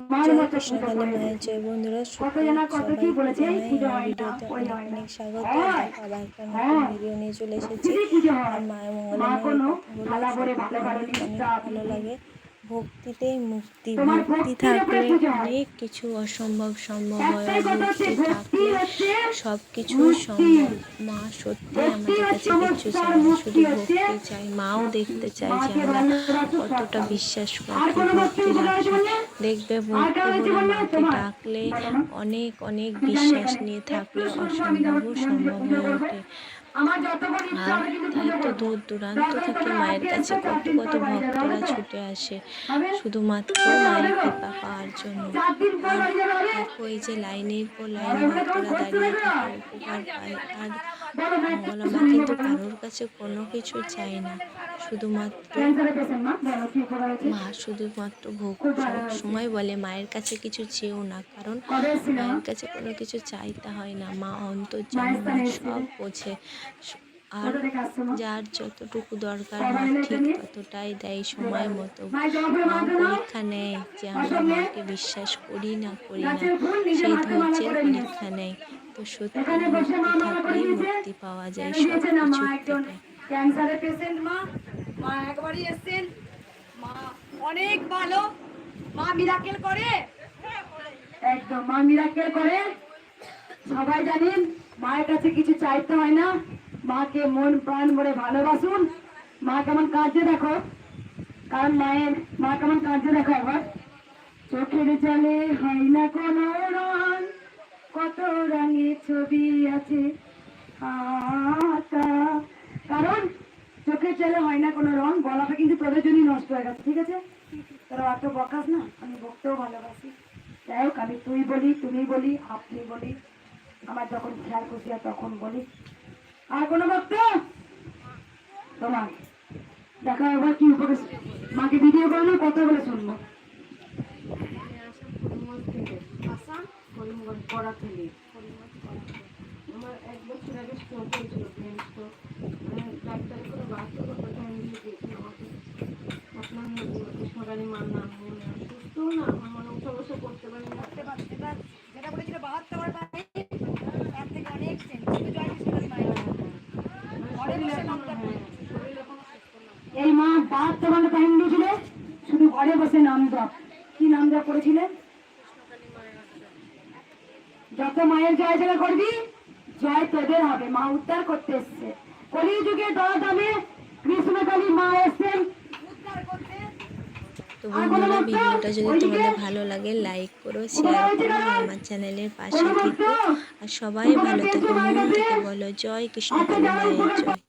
জয় মায়ের জয় বন্ধুরা সবাইকে অনেক স্বাগত। দেখো আবার একটা নতুন ভিডিও নিয়ে চলে এসেছি। আর মায়ের অনেক অনেক ভালো লাগে। ভক্তিতেই মুক্তি ভক্তি থাকলে অনেক কিছু অসম্ভব সম্ভব হয় আর ভক্তি থাকলে সব কিছু সম্ভব। মা সত্যি আমাদের কাছে কিছু চাই না শুধু ভক্তি চাই মাও দেখতে চাই যে আমরা কতটা বিশ্বাস রাখি ভক্তি রাখি। দেখবে ভক্তি বলে মাকে ডাকলে অনেক অনেক বিশ্বাস নিয়ে থাকলে অসম্ভবও সম্ভব হয়ে ওঠে। আর তাই তো দূর দূরান্ত থেকে মায়ের কাছে কত কত ভক্তরা ছুটে আসে শুধুমাত্র মায়ের কৃপা পাওয়ার জন্য। এই যে লাইনের পর লাইন ভক্তরা দাঁড়িয়ে থাকে উপকার পায়। আর মঙ্গলামা কিন্তু কারোর কাছে কোনো কিছু চায় না। শুধুমাত্র মা শুধুমাত্র ভোগ সময় বলে মায়ের কাছে কিছু চেয়েও না কারণ মায়ের কাছে কোনো কিছু চাইতে হয় না। মা অন্তর জানে সব বোঝে আর যার যতটুকু দরকার মা ঠিক ততটাই দেয় সময় মতো। মা পরীক্ষা নেয় যে আমরা মাকে বিশ্বাস করি না করি না সেই ধৈর্যের পরীক্ষা নেয়। তো সত্যি থাকলেই মুক্তি পাওয়া যায় সব কিছু থেকে। ক্যান্সারের পেশেন্ট মা। মা একবারই এসছেন। মা অনেক ভালো। মা মিরাকেল করে। একদম, মা মিরাকেল করে। সবাই জানেন, মায়ের কাছে কিছু চাইতে হয় না। মাকে মন প্রাণ ভরে ভালোবাসুন। মা কেমন কাঁদছে দেখো। কারণ মায়ের, মা কেমন কাঁদছে দেখো একবার। চোখের জলে হয় না কোনো রং। কত রঙের ছবি আছে। কারণ জলে হয় না কোনো রং, গলাটা কিন্তু তোদের জন্যই নষ্ট হয়ে গেছে, ঠিক আছে? তোরা অত বকাস না, আমি বকতেও ভালোবাসি। যাই হোক, আমি তুই বলি, তুমি বলি, আপনি বলি, আমার যখন খেয়াল খুশি হয় তখন বলি। আর কোনো বক্ত? তোমার। দেখা এবার কি উপরে মাকে ভিডিও করে না কথা বলে শুনব। পড়া থেকে আমার এক বছর আগে স্ট্রোক হয়েছিল মানে ডাক্তার করে বাহাত্তর টাকা ইংলিশ দিয়েছিল আমাকে আপনার মার নাম নিয়ে সুস্থ না? আমার মনে উঠে বসে করতে পারি না। যেটা বলেছিল বাহাত্তর পাই তার থেকে অনেক চেঞ্জ শুধু জয় কৃষ্ণকালী মায়ের ঘরে বসে নামটা হ্যাঁ, না। এই মা বাহাত্তর ঘণ্টা টাইম দিয়েছিল শুধু ঘরে বসে নাম জপ কি নাম জপ করেছিলেন যত মায়ের জয় জয় করবি জয় তোদের হবে। মা উদ্ধার করতে এসছে। কলি যুগে দশ দামে কৃষ্ণকালী মা এসছেন। তো বন্ধুরা, ভিডিওটা যদি তোমাদের ভালো লাগে লাইক করো শেয়ার করো, আমার চ্যানেলের পাশে থেকো। আর সবাই ভালো থেকো, মন থেকে বলো, জয় কৃষ্ণ কালী জয়।